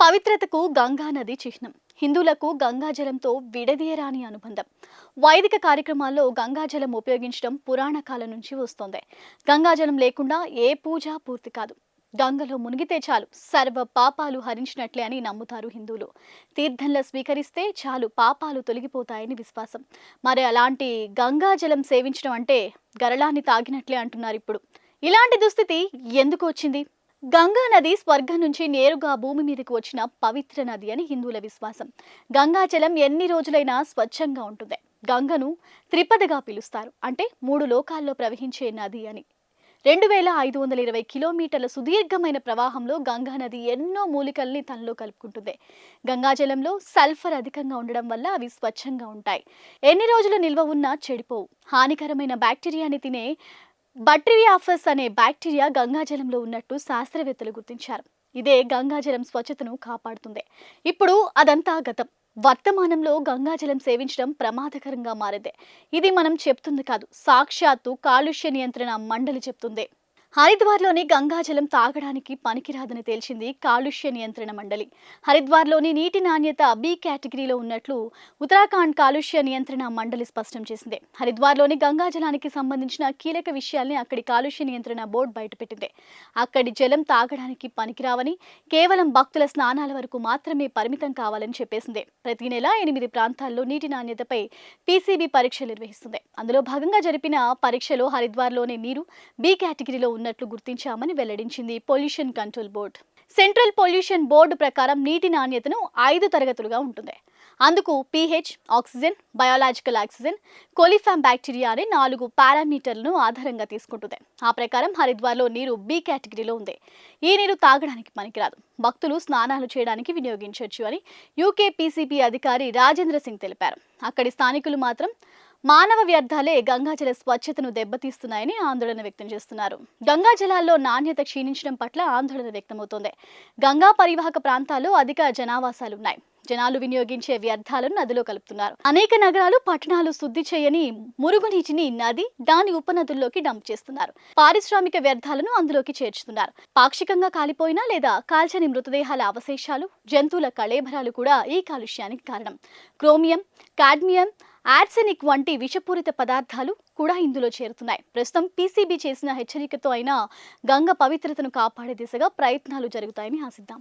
పవిత్రతకు గంగా నది చిహ్నం. హిందువులకు గంగాజలంతో విడదీయరాని అనుబంధం. వైదిక కార్యక్రమాల్లో గంగాజలం ఉపయోగించడం పురాణ కాలం నుంచి వస్తోంది. గంగాజలం లేకుండా ఏ పూజ పూర్తి కాదు. గంగలో మునిగితే చాలు సర్వ పాపాలు హరించినట్లే అని నమ్ముతారు హిందువులు. తీర్థంలో స్వీకరిస్తే చాలు పాపాలు తొలగిపోతాయని విశ్వాసం. మరి అలాంటి గంగాజలం సేవించడం అంటే గరళాన్ని తాగినట్లే అంటున్నారు ఇప్పుడు. ఇలాంటి దుస్థితి ఎందుకు వచ్చింది? గంగా నది స్వర్గం నుంచి నేరుగా భూమి మీదకి వచ్చిన పవిత్ర నది అని హిందువుల విశ్వాసం. గంగాజలం ఎన్ని రోజులైనా స్వచ్ఛంగా ఉంటుంది. గంగను త్రిపదగా పిలుస్తారు. అంటే మూడు లోకాల్లో ప్రవహించే నది అని. రెండు వేల ఐదు వందల ఇరవై కిలోమీటర్ల సుదీర్ఘమైన ప్రవాహంలో గంగా నది ఎన్నో మూలికల్ని తనలో కలుపుకుంటుంది. గంగాజలంలో సల్ఫర్ అధికంగా ఉండడం వల్ల అవి స్వచ్ఛంగా ఉంటాయి. ఎన్ని రోజులు నిల్వ ఉన్నా చెడిపోవు. హానికరమైన బ్యాక్టీరియాని తినే బట్రియాఫస్ అనే బ్యాక్టీరియా గంగాజలంలో ఉన్నట్టు శాస్త్రవేత్తలు గుర్తించారు. ఇదే గంగాజలం స్వచ్ఛతను కాపాడుతుంది. ఇప్పుడు అదంతా గతం. వర్తమానంలో గంగాజలం సేవించడం ప్రమాదకరంగా మారింది. ఇది మనం చెప్తుంది కాదు సాక్షాత్తు కాలుష్య నియంత్రణ మండలి చెప్తుంది. హరిద్వార్లోని గంగాజలం తాగడానికి పనికిరాదని తేల్చింది కాలుష్య నియంత్రణ మండలి. హరిద్వార్లోని నీటి నాణ్యత బి కేటగిరీలో ఉన్నట్లు ఉత్తరాఖండ్ కాలుష్య నియంత్రణ మండలి స్పష్టం చేసింది. హరిద్వార్లోని గంగాజలానికి సంబంధించిన కీలక విషయాల్ని అక్కడి కాలుష్య నియంత్రణ బోర్డు బయటపెట్టింది. అక్కడి జలం తాగడానికి పనికిరావని కేవలం భక్తుల స్నానాల వరకు మాత్రమే పరిమితం కావాలని చెప్పేసింది. ప్రతి నెల ఎనిమిది ప్రాంతాల్లో నీటి నాణ్యతపై పీసీబీ పరీక్షలు నిర్వహిస్తుంది. అందులో భాగంగా జరిపిన పరీక్షలో హరిద్వార్లోని నీరు బి కేటగిరీలో ఉన్నట్లు గుర్తించామని వెల్లడించింది pollution control board central pollution board ప్రకారం నీటి నాణ్యతను ఐదు తరగతులుగా ఉంటుంది. అందుకు PH oxygen biological oxygen coliform bacteria అనే నాలుగు పారామీటర్లను ఆధారంగా తీసుకుంటుంది. ఆ ప్రకారం హరిద్వార్లో నీరు బి కేటగిరీలో ఉంది. ఈ నీరు తాగడానికి పనికిరాదు. భక్తులు స్నానాలు చేయడానికి వినియోగించవచ్చు అని యూకే పీసీపీ అధికారి రాజేంద్ర సింగ్ తెలిపారు. అక్కడి స్థానికులు మాత్రం మానవ వ్యర్థాలే గంగాజల స్వచ్ఛతను దెబ్బతీస్తున్నాయని ఆందోళన వ్యక్తం చేస్తున్నారు. గంగా జలాల్లో నాణ్యత క్షీణించడం పట్ల ఆందోళన వ్యక్తమవుతోంది. గంగా పరివాహక ప్రాంతాల్లో అధిక జనావాసాలు ఉన్నాయి జనాలు వినియోగించే వ్యర్థాలను నదిలో కలుపుతున్నారు. అనేక నగరాలు పట్టణాలు శుద్ధి చేయని మురుగునీటిని నది దాని ఉపనదుల్లోకి డంప్ చేస్తున్నారు. పారిశ్రామిక వ్యర్థాలను అందులోకి చేర్చుతున్నారు. పాక్షికంగా కాలిపోయినా లేదా కాల్చని మృతదేహాల అవశేషాలు జంతువుల కళేభరాలు కూడా ఈ కాలుష్యానికి కారణం. క్రోమియం కాడ్మియం ఆర్సెనిక్ వంటి విషపూరిత పదార్థాలు కూడా ఇందులో చేరుతున్నాయి. ప్రస్తుతం పీసీబీ చేసిన హెచ్చరికతో అయినా గంగ పవిత్రతను కాపాడే దిశగా ప్రయత్నాలు జరుగుతాయని ఆశిద్దాం.